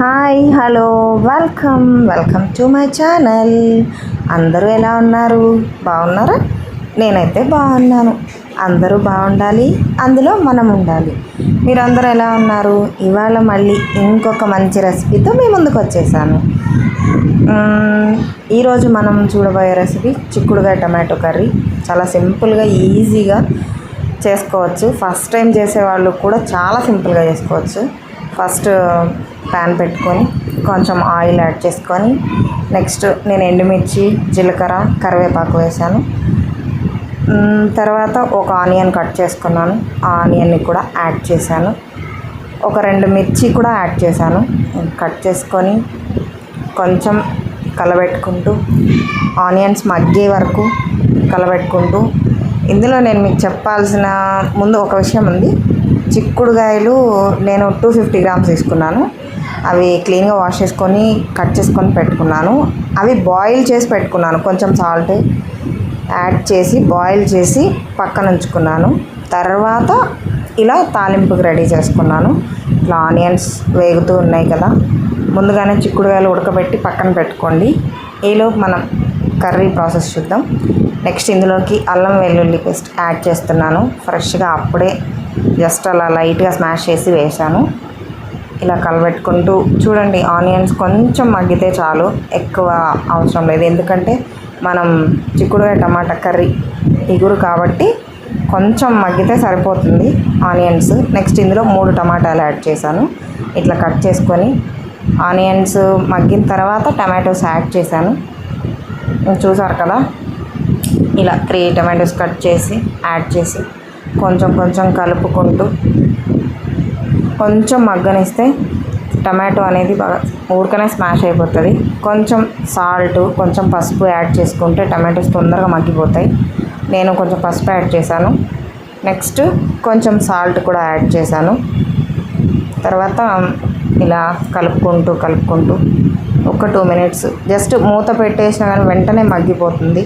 Hi hello welcome welcome to my channel. అందరూ ఎలా ఉన్నారు? బాగున్నారా? నేనైతే బాగున్నాను. అందరూ బాగుండాలి అందులో మనం ఉండాలి. మీరందరూ ఎలా ఉన్నారు? ఇవాళ మళ్ళీ ఇంకొక మంచి రెసిపీతో మీ ముందుకు వచ్చేసాను. ఈరోజు మనం చూడబోయే రెసిపీ చిక్కుడుగా టమాటో కర్రీ. చాలా సింపుల్గా ఈజీగా చేసుకోవచ్చు. ఫస్ట్ టైం చేసేవాళ్ళు కూడా చాలా సింపుల్గా చేసుకోవచ్చు. ఫస్ట్ ప్యాన్ పెట్టుకొని కొంచెం ఆయిల్ యాడ్ చేసుకొని నెక్స్ట్ నేను ఎండుమిర్చి జీలకర్ర కరివేపాకు వేసాను. తర్వాత ఒక ఆనియన్ కట్ చేసుకున్నాను. ఆ ఆనియన్ని కూడా యాడ్ చేశాను. ఒక రెండు మిర్చి కూడా యాడ్ చేశాను. కట్ చేసుకొని కొంచెం కలబెట్టుకుంటూ ఆనియన్స్ మగ్గే వరకు కలబెట్టుకుంటూ. ఇందులో నేను మీకు చెప్పాల్సిన ముందు ఒక విషయం ఉంది. చిక్కుడుగాయలు నేను టూ ఫిఫ్టీ గ్రామ్స్ తీసుకున్నాను. అవి క్లీన్గా వాష్ చేసుకొని కట్ చేసుకొని పెట్టుకున్నాను. అవి బాయిల్ చేసి పెట్టుకున్నాను. కొంచెం సాల్ట్ యాడ్ చేసి బాయిల్ చేసి పక్కన ఉంచుకున్నాను. తర్వాత ఇలా తాలింపుకి రెడీ చేసుకున్నాను. ఇట్లా ఆనియన్స్ వేగుతూ ఉన్నాయి కదా. ముందుగానే చిక్కుడుకాయలు ఉడకబెట్టి పక్కన పెట్టుకోండి. ఈలోపు మనం కర్రీ ప్రాసెస్ చూద్దాం. నెక్స్ట్ ఇందులోకి అల్లం వెల్లుల్లి పేస్ట్ యాడ్ చేస్తున్నాను. ఫ్రెష్గా అప్పుడే జస్ట్ అలా లైట్గా స్మాష్ చేసి వేసాను ఇలా కలబెట్టుకుంటూ చూడండి ఆనియన్స్ కొంచెం మగ్గితే చాలు ఎక్కువ అవసరం లేదు. ఎందుకంటే మనం చిక్కుడుగా టమాటా కర్రీ ఇగురు కాబట్టి కొంచెం మగ్గితే సరిపోతుంది ఆనియన్స్. నెక్స్ట్ ఇందులో మూడు టమాటాలు యాడ్ చేశాను. ఇట్లా కట్ చేసుకొని ఆనియన్స్ మగ్గిన తర్వాత టమాటోస్ యాడ్ చేశాను. చూసారు కదా? ఇలా త్రీ టమాటోస్ కట్ చేసి యాడ్ చేసి కొంచెం కొంచెం కలుపుకుంటూ కొంచెం మగ్గనిస్తే టమాటో అనేది బాగా ఊరికనే స్మాష్ అయిపోతుంది. కొంచెం సాల్ట్ కొంచెం పసుపు యాడ్ చేసుకుంటే టమాటోస్ తొందరగా మగ్గిపోతాయి. నేను కొంచెం పసుపు యాడ్ చేశాను. నెక్స్ట్ కొంచెం సాల్ట్ కూడా యాడ్ చేశాను. తర్వాత ఇలా కలుపుకుంటూ కలుపుకుంటూ ఒక టూ మినిట్స్. జస్ట్ మూత పెట్టేసిన కానీ వెంటనే మగ్గిపోతుంది.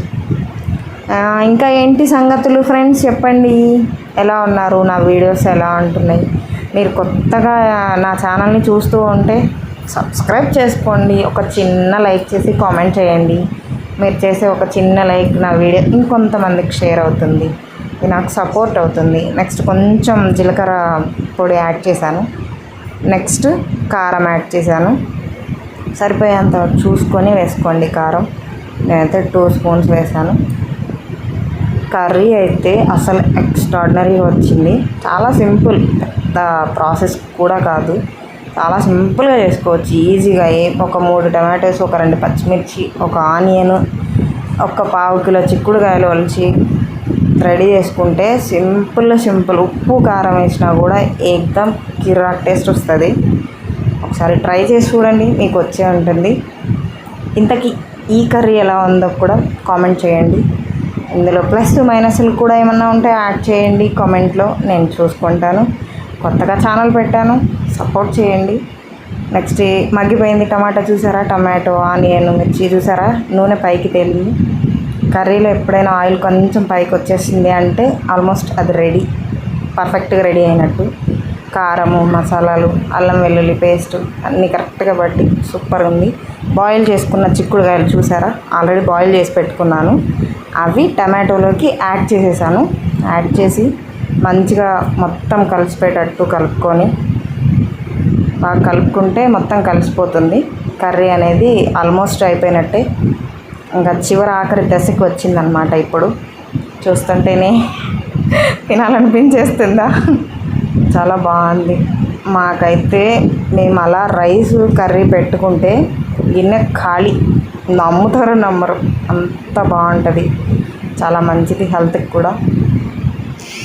ఇంకా ఏంటి సంగతులు ఫ్రెండ్స్? చెప్పండి. ఎలా ఉన్నారు? నా వీడియోస్ ఎలా ఉంటున్నాయి? మీరు కొత్తగా నా ఛానల్ని చూస్తూ ఉంటే సబ్స్క్రైబ్ చేసుకోండి. ఒక చిన్న లైక్ చేసి కామెంట్ చేయండి. మీరు చేసే ఒక చిన్న లైక్ నా వీడియో ఇంకొంతమందికి షేర్ అవుతుంది. ఇది నాకు సపోర్ట్ అవుతుంది. నెక్స్ట్ కొంచెం జీలకర్ర పొడి యాడ్ చేశాను. నెక్స్ట్ కారం యాడ్ చేశాను. సరిపోయేంత చూసుకొని వేసుకోండి కారం. నేనైతే టూ స్పూన్స్ వేసాను. కర్రీ అయితే అసలు ఎక్స్ట్రాడినరీగా వచ్చింది. చాలా సింపుల్ పెద్ద ప్రాసెస్ కూడా కాదు. చాలా సింపుల్గా చేసుకోవచ్చు. ఈజీగా ఏ ఒక మూడు టమాటోస్ ఒక రెండు పచ్చిమిర్చి ఒక ఆనియన్ ఒక పావు కిలో చిక్కుడుకాయలు ఒలిచి రెడీ చేసుకుంటే సింపుల్ సింపుల్. ఉప్పు కారం వేసినా కూడా ఏకదం కిరాక్ టేస్ట్ వస్తుంది. ఒకసారి ట్రై చేసి చూడండి మీకు వచ్చే ఉంటుంది. ఇంతకీ ఈ కర్రీ ఎలా ఉందో కూడా కామెంట్ చేయండి. ఇందులో ప్లస్ మైనస్లు కూడా ఏమన్నా ఉంటే యాడ్ చేయండి కామెంట్లో నేను చూసుకుంటాను. కొత్తగా ఛానల్ పెట్టాను సపోర్ట్ చేయండి. నెక్స్ట్ మగ్గిపోయింది టమాటా చూసారా? టమాటో ఆనియన్ మిర్చి చూసారా? నూనె పైకి తేలింది. కర్రీలో ఎప్పుడైనా ఆయిల్ కొంచెం పైకి వచ్చేసింది అంటే ఆల్మోస్ట్ అది రెడీ పర్ఫెక్ట్గా రెడీ అయినట్టు. కారము మసాలాలు అల్లం వెల్లుల్లి పేస్ట్ అన్నీ కరెక్ట్గా పట్టి సూపర్ ఉంది. బాయిల్ చేసుకున్న చిక్కుడుకాయలు చూసారా? ఆల్రెడీ బాయిల్ చేసి పెట్టుకున్నాను. అవి టమాటోలోకి యాడ్ చేసేసాను. యాడ్ చేసి మంచిగా మొత్తం కలిసిపోయేటట్టు కలుపుకొని బాగా కలుపుకుంటే మొత్తం కలిసిపోతుంది. కర్రీ అనేది ఆల్మోస్ట్ అయిపోయినట్టే. ఇంకా చివరి ఆఖరి దశకి వచ్చిందనమాట ఇప్పుడు. చూస్తుంటేనే తినాలనిపించేస్తుందా? చాలా బాగుంది. మాకైతే మేము అలా రైస్ కర్రీ పెట్టుకుంటే గిన్నె ఖాళీ. నమ్ముతారు నమ్మరు. అంత బాగుంటుంది. చాలా మంచిది హెల్త్కి కూడా.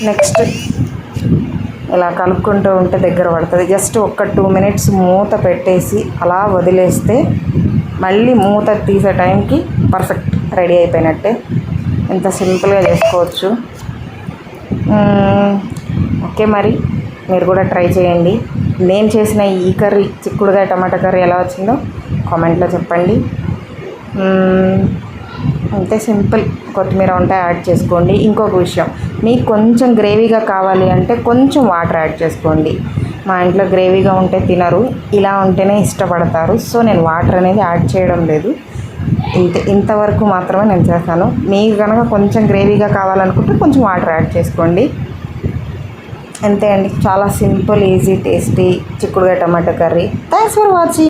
నెక్స్ట్ ఇలా కలుపుకుంటూ ఉంటే దగ్గర పడుతుంది. జస్ట్ ఒక టూ మినిట్స్ మూత పెట్టేసి అలా వదిలేస్తే మళ్ళీ మూత తీసే టైంకి పర్ఫెక్ట్ రెడీ అయిపోయినట్టే. ఇంత సింపుల్గా చేసుకోవచ్చు. ఓకే మరి. మీరు కూడా ట్రై చేయండి. నేను చేసిన ఈ కర్రీ చిక్కుడుగా టమాటా కర్రీ ఎలా వచ్చిందో కామెంట్లో చెప్పండి. అంతే సింపుల్. కొత్తిమీర ఉంటే యాడ్ చేసుకోండి. ఇంకొక విషయం మీకు కొంచెం గ్రేవీగా కావాలి అంటే కొంచెం వాటర్ యాడ్ చేసుకోండి. మా ఇంట్లో గ్రేవీగా ఉంటే తినరు ఇలా ఉంటేనే ఇష్టపడతారు. సో నేను వాటర్ అనేది యాడ్ చేయడం లేదు. ఇంత ఇంతవరకు మాత్రమే నేను చేస్తాను. మీకు కనుక కొంచెం గ్రేవీగా కావాలనుకుంటే కొంచెం వాటర్ యాడ్ చేసుకోండి. అంతే అండి. చాలా simple easy tasty చిక్కుడుగా tomato curry. Thanks for watching